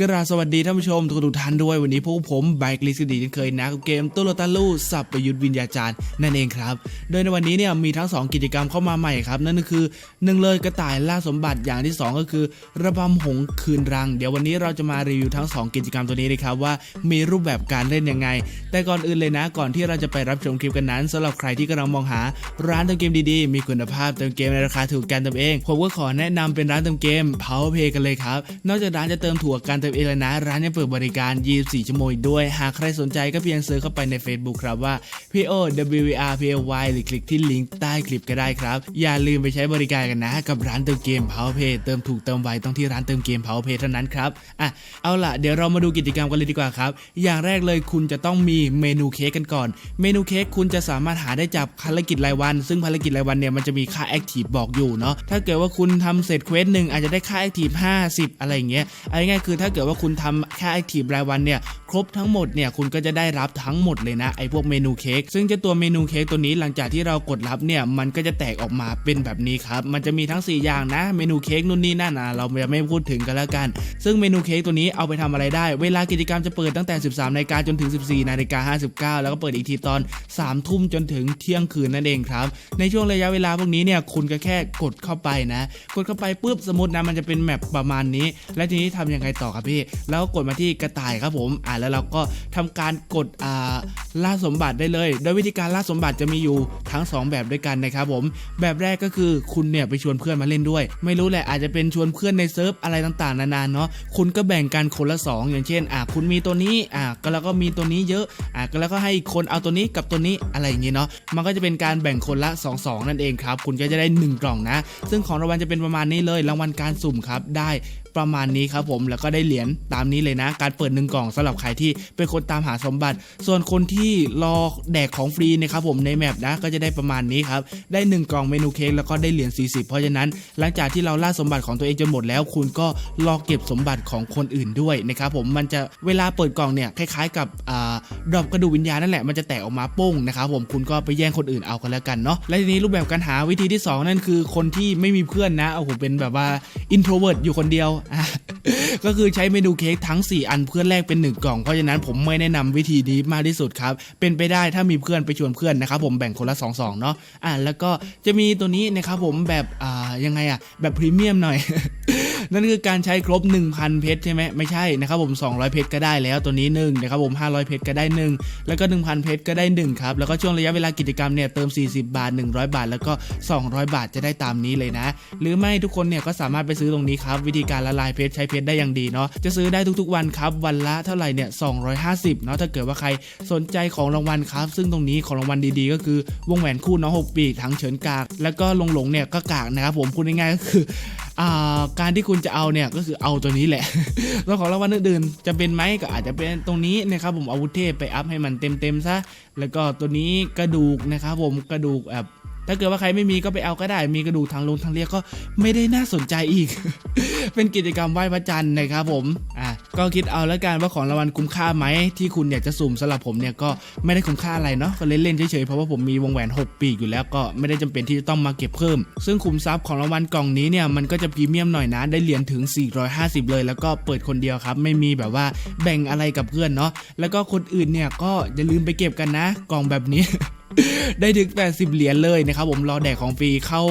กราสวัสดีท่านผู้ชมทุกทุกท่านด้วยวันนี้พวกผมไบค์ลิสดีที่เคยนะกับเกมตุลตาลูสับประยุทธ์วิญญาจารย์นั่นเองครับ โดยในวันนี้เนี่ยมีทั้ง 2 กิจกรรมเข้ามาใหม่ครับ นั่นก็คือหนึ่งเลยกระต่ายล่าสมบัติอย่างที่ 2 ก็คือ ระบำหงคืนรัง เดี๋ยววันนี้เราจะมารีวิวทั้ง 2 กิจกรรมตัวนี้นะครับว่ามีรูปแบบการเล่นยังไง แต่ก่อนอื่นเลยนะ ก่อนที่เราจะไปรับชมคลิปกันนั้นสำหรับใครที่กำลังมองหาร้านเติมเกมดีๆ มีคุณภาพเติมเกมในราคาถูกกันเติมเองผมก็ขอแนะนำเป็นร้านเติมเกม PowerPay กันเลยครับนอกจากร้านจะเติมถั่วการเติมเองแล้วนะ ร้านยังเปิดบริการ 24 ชั่วโมงด้วย หากใครสนใจก็เพียงเซิร์ชเข้าไปใน Facebook ครับว่า P O W R P L Y หรือคลิกที่ลิงก์ใต้คลิปก็ได้ครับ อย่าลืมไปใช้บริการกันนะ กับร้านเติมเกม PowerPay เติมถูกเติมไวต้องที่ร้านเติมเกม PowerPay เท่านั้นครับอะเอาล่ะเดี๋ยวเรามาดูกิจกรรมกันเลยดีกว่าครับ อย่างแรกเลยคุณจะต้องมีเมนูเค้กกันก่อน เมนูเค้กคุณจะสามารถหาได้จากภารกิจรายวัน ซึ่งภารกิจรายวันเนี่ยมันจะมีค่าแอคทีฟบอกอยู่เนาะถ้าเกิดว่าคุณทำเสร็จเควสหนึ่งอาจจะได้ค่าแอคทีฟ50 อะไรอย่างเงี้ยเอาง่ายคือถ้าเกิดว่าคุณทำค่าแอคทีฟรายวันเนี่ยครบทั้งหมดเนี่ยคุณก็จะได้รับทั้งหมดเลยนะไอพวกเมนูเค้กซึ่งเจ้าตัวเมนูเค้กตัวนี้หลังจากที่เรากดรับเนี่ยมันก็จะแตกออกมาเป็นแบบนี้ครับมันจะมีทั้ง 4 อย่างนะ เมนูเค้กนู่นนี่นั่นอะเราจะไม่พูดถึงกันแล้วกัน ซึ่งเมนูเค้กตัวนี้เอาไปทำอะไรได้ เวลากิจกรรมจะเปิดตั้งแต่ 13นาฬิกาจนถึง 14นาฬิกา59 แล้วก็เปิดอีกทีตอน 3 ทุ่มจนถึงเที่ยงคืนนั่นเองครับในช่วงระยะเวลาพวกนี้เนี่ยคุณก็แค่กดเข้าไปนะ กดเข้าไปปุ๊บสมมตินะมันจะเป็นแมปประมาณนี้ แล้วทีนี้ทำยังไงต่อครับพี่ แล้วกดมาที่กระต่ายครับผม อ่าแล้วเราก็ทำการกดอ่า ล่าสมบัติได้เลย โดยวิธีการล่าสมบัติจะมีอยู่ทั้ง 2 แบบด้วยกันนะครับผม แบบแรกก็คือคุณเนี่ยไปชวนเพื่อนมาเล่นด้วย ไม่รู้แหละอาจจะเป็นชวนเพื่อนในเซิร์ฟอะไรต่างๆ นานาเนาะ คุณก็แบ่งกันคนละ 2 อย่างเช่น อ่าคุณมีตัวนี้ อ่าก็แล้วก็มีตัวนี้เยอะ อ่าก็แล้วก็ให้อีกคนเอาตัวนี้กับตัวนี้อะไรอย่างเงี้ยเนาะ มันก็จะเป็นการแบ่งคนละ 2 2 นั่นเองครับ คุณก็จะได้ 1 กล่องนะ ซึ่งของรางวัลจะเป็นประมาณนี้เลย รางวัลการสุ่มครับ ได้ประมาณนี้ครับผม แล้วก็ได้เหรียญตามนี้เลยนะ การเปิดหนึ่งกล่องสำหรับใครที่เป็นคนตามหาสมบัติ ส่วนคนที่ที่รอแดกของฟรีนะครับผมในแมปนะก็จะได้ประมาณนี้ครับได้ 1 กล่องเมนูเค้กแล้วก็ได้เหรียญ40 เพราะฉะนั้น หลังจากที่เราล่าสมบัติของตัวเองจนหมดแล้ว คุณก็รอเก็บสมบัติของคนอื่นด้วยนะครับผมมันจะเวลาเปิดกล่องเนี่ยคล้ายๆกับอ่า ดรอปกระดูกวิญญาณนั่นแหละมันจะแตกออกมาโป้งนะครับผมคุณก็ไปแย่งคนอื่นเอากันแล้วกันเนาะและทีนี้รูปแบบการหาวิธีที่สองนั่นคือคนที่ไม่มีเพื่อนนะโอ้โหเป็นแบบว่า introvert อยู่คนเดียวก็คือใช้เมนูเค้กทั้ง 4 อันเพื่อนแลกเป็น 1 กล่องเพราะฉะนั้นผมไม่แนะนำวิธีนี้มากที่สุดครับเป็นไปได้ถ้ามีเพื่อนไปชวนเพื่อนนะครับผมแบ่งคนละ2 2เนาะอะแล้วก็จะมีตัวนี้นะครับผมแบบอ่ายังไงอะแบบพรีเมียมหน่อย นั่นคือการใช้ครบ 1,000 เพชรใช่ไหมไม่ใช่นะครับผม 200 เพชรก็ได้แล้วตัวนี้1นะครับผม 500 เพชรก็ได้ 1 แล้วก็ 1,000 เพชรก็ได้1ครับแล้วก็ช่วงระยะเวลากิจกรรมเนี่ยเติม 40 บาท 100 บาท แล้วก็ 200 บาทจะได้ตามนี้เลยนะ หรือไม่ทุกคนเนี่ยก็สามารถไปซื้อตรงนี้ครับวิธีการละลายเพชรใช้เพชรได้อย่างดีเนาะจะซื้อได้ทุกๆวันครับวันละเท่าไหร่เนี่ย250เนาะถ้าเกิดว่าใครสนใจของรางวัลครับ ซึ่งตรงนี้ของรางวัลดีๆ ก็คือวงแหวนคู่น้องหกปีกทั้งเฉินกาก แล้วก็ลงหลงเนี่ยก็กากนะครับผมพูดง่ายๆก็คือการที่คุณจะเอาเนี่ยก็คือเอาตัวนี้แหละแล้วของรางวัลอื่นๆจะเป็นไหมก็อาจจะเป็นตรงนี้นะครับผมอาวุธเทพไปอัพให้มันเต็มๆซะแล้วก็ตัวนี้กระดูกนะครับผมกระดูกแบบ ถ้าเกิดว่าใครไม่มีก็ไปเอาก็ได้ มีกระดูกทางลงทางเรียกก็ไม่ได้น่าสนใจอีก เป็นกิจกรรมไหว้พระจันทร์นะครับผม อะ ก็คิดเอาแล้วกันว่าของรางวัลคุ้มค่าไหมที่คุณอยากจะสุ่มสำหรับผมเนี่ยก็ไม่ได้คุ้มค่าอะไรเนาะ ก็เล่นๆเฉยๆเพราะว่าผมมีวงแหวน 6 ปีกอยู่แล้วก็ไม่ได้จำเป็นที่จะต้องมาเก็บเพิ่ม ซึ่งคุมทรัพย์ของรางวัลกล่องนี้เนี่ยมันก็จะพรีเมียมหน่อยนะได้เหรียญถึง 450 เลย แล้วก็เปิดคนเดียวครับ ไม่มีแบบว่าแบ่งอะไรกับเพื่อนเนาะ แล้วก็คนอื่นเนี่ยก็อย่าลืมไปเก็บกันนะกล่องแบบนี้ ได้ถึง 80 เหรียญเลยนะครับผมรอแดกของฟรีเข้า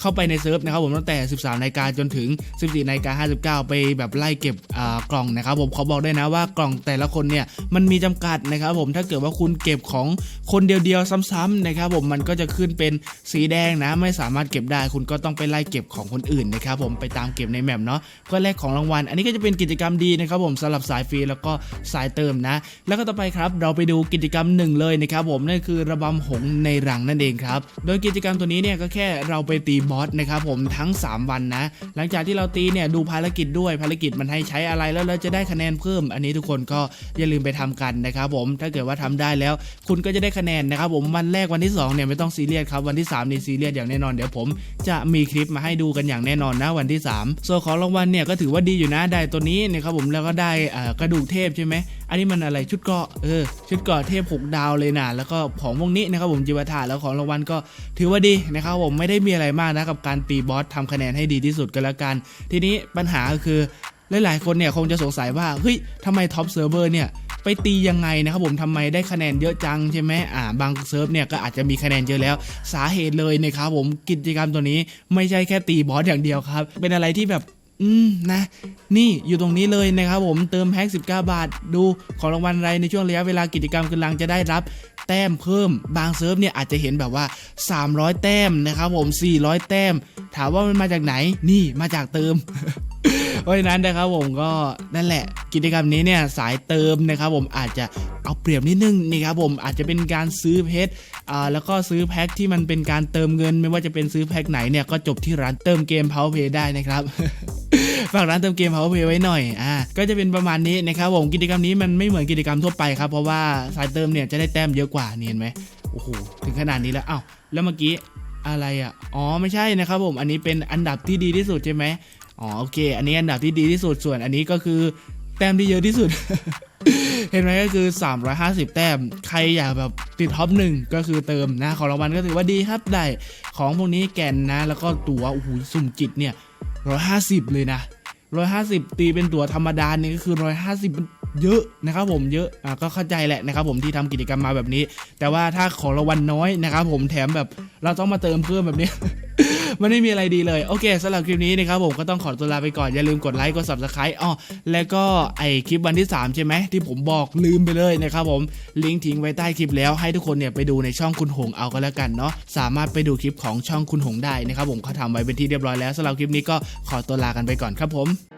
เข้าไปในเซิร์ฟนะครับผมตั้งแต่ 13นาฬิกาจนถึง 14นาฬิกา59 ไปแบบไล่เก็บอ่า กล่องนะครับผมเขาบอกได้นะว่ากล่องแต่ละคนเนี่ยมันมีจำกัดนะครับผมถ้าเกิดว่าคุณเก็บของคนเดียวๆซ้ำๆนะครับผมมันก็จะขึ้นเป็นสีแดงนะ ไม่สามารถเก็บได้ คุณก็ต้องไปไล่เก็บของคนอื่นนะครับผมไปตามเก็บในแมปเนาะเพื่อแลกของรางวัล อันนี้ก็จะเป็นกิจกรรมดีนะครับผมสำหรับสายฟรีแล้วก็สายเติมนะ แล้วก็ต่อไปครับเราไปดูกิจกรรมหนึ่งเลยนะครับผมนั่นคือระบำหงในรังนั่นเองครับโดยกิจกรรมตัวนี้เนี่ยก็แค่เราไปตีบอสนะครับผมทั้ง 3 วันนะ หลังจากที่เราตีเนี่ยดูภารกิจด้วยภารกิจมันให้ใช้อะไรแล้วเราจะได้คะแนนเพิ่ม อันนี้ทุกคนก็อย่าลืมไปทำกันนะครับผมถ้าเกิดว่าทำได้แล้ว คุณก็จะได้คะแนนนะครับผมวันแรกวันที่2เนี่ยไม่ต้องซีเรียสครับวันที่3นี่ซีเรียสอย่างแน่นอนเดี๋ยวผมจะมีคลิปมาให้ดูกันอย่างแน่นอนนะวันที่ 3 ส่วนของรางวัลเนี่ยก็ถือว่าดีอยู่นะได้ตัวนี้นะครับผมแล้วก็ได้กระดูกเทพใช่ไหมอันนี้มันอะไรชุดเกราะเออชุดเกราะเทพหกดาวเลยนะแล้วก็ของพวกนี้นะครับผมจิวาถาแล้วของรางวัลก็ถือว่าดีนะครับผมไม่ได้มีอะไรมากนะกับการตีบอสทำคะแนนให้ดีที่สุดก็แล้วกัน ทีนี้ปัญหาก็คือ หลายๆคนเนี่ยคงจะสงสัยว่าเฮ้ยทำไมท็อปเซิร์ฟเวอร์เนี่ยไปตียังไงนะครับผมทำไมได้คะแนนเยอะจังใช่ไหมอ่าบางเซิร์ฟเนี่ยก็อาจจะมีคะแนนเยอะแล้ว สาเหตุเลยนะครับผมกิจกรรมตัวนี้ไม่ใช่แค่ตีบอสอย่างเดียวครับ เป็นอะไรที่แบบอืมนะ นี่อยู่ตรงนี้เลยนะครับผมเติมแพ็ก19 บาท ดูของรางวัลอะไรในช่วงระยะเวลากิจกรรมกำลังจะได้รับแต้มเพิ่มบางเซิร์ฟเนี่ยอาจจะเห็นแบบว่า 300 แต้มนะครับผม 400 แต้ม ถามว่ามันมาจากไหน นี่มาจากเติม เพราะฉะนั้นนะครับผมก็นั่นแหละ กิจกรรมนี้เนี่ยสายเติมนะครับผมอาจจะเอาเปรียบนิดนึงนะครับผมอาจจะเป็นการซื้อเพชรอ่าแล้วก็ซื้อแพ็คที่มันเป็นการเติมเงิน ไม่ว่าจะเป็นซื้อแพ็คไหนเนี่ยก็จบที่ร้านเติมเกม Power Play ได้นะครับฝากร้านเติมเกม Power Play ไว้หน่อย อ่า ก็จะเป็นประมาณนี้นะครับผม กิจกรรมนี้มันไม่เหมือนกิจกรรมทั่วไปครับ เพราะว่าสายเติมเนี่ยจะได้แต้มเยอะกว่านี่เห็นไหมโอ้โห ถึงขนาดนี้แล้ว อ้าว แล้วเมื่อกี้อะไรอะ อ๋อ ไม่ใช่นะครับผม อันนี้เป็นอันดับที่ดีที่สุดใช่ไหม อ๋อโอเค อันนี้อันดับที่ดีที่สุดส่วนอันนี้ก็คือแต้มที่เยอะที่สุด เห็นไหมก็คือ 350 แต้ม ใครอยากแบบติดท็อปหนึ่งก็คือเติมนะของรางวัลก็ถือว่าดีครับได้ของพวกนี้แกนนะ แล้วก็ตัวโอ้โหสุ่มจิตเนี่ย 150 เลยนะ 150 ตีเป็นตัวธรรมดาเนี่ยก็คือ 150มันเยอะนะครับผมเยอะอะก็เข้าใจแหละนะครับผมที่ทำกิจกรรมมาแบบนี้ แต่ว่าถ้าของรางวัลน้อยนะครับผมแถมแบบเราต้องมาเติมเพิ่มแบบนี้ มันไม่มีอะไรดีเลย โอเคสำหรับคลิปนี้นะครับผมก็ต้องขอตัวลาไปก่อน อย่าลืมกดไลค์กด subscribe อ๋อแล้วก็ไอคลิปวันที่ 3 ใช่ไหมที่ผมบอกลืมไปเลยนะครับผมลิงก์ทิ้งไว้ใต้คลิปแล้วให้ทุกคนเนี่ยไปดูในช่องคุณหงเอาก็แล้วกันเนาะสามารถไปดูคลิปของช่องคุณหงได้นะครับผมเขาทำไว้เป็นที่เรียบร้อยแล้วสำหรับคลิปนี้ก็ขอตัวลากันไปก่อนครับผม